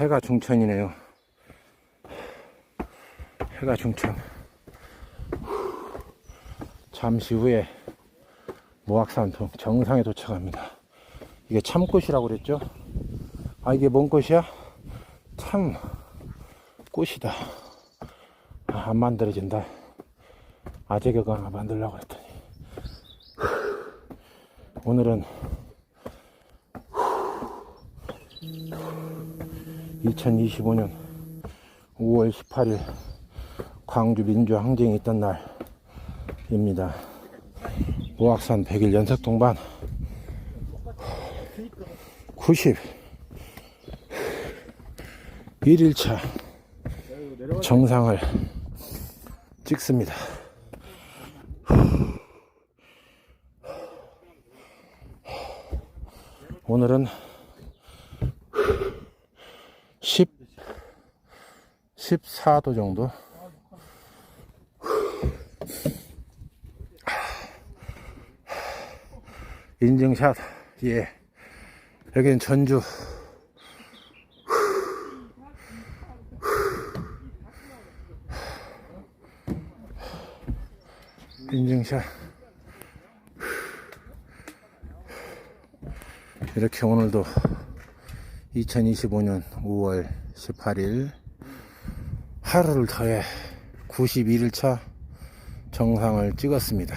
해가 중천이네요. 해가 중천. 잠시 후에 모악산 동- 정상에 도착합니다. 이게 참꽃이라고 그랬죠? 아, 이게 뭔 꽃이야? 참 꽃이다. 아, 안 만들어진다. 아재 격가 만들려고 했더니. 오늘은 2025년 5월 18일 광주 민주항쟁이 있던 날입니다. 모악산 100일 연석 동반 90 1일차 정상을 찍습니다. 오늘은 10 14도 정도? 인증샷 예. 여기는 전주. 인증샷. 이렇게 오늘도 2025년 5월 18일 하루를 더해 91일차 정상을 찍었습니다.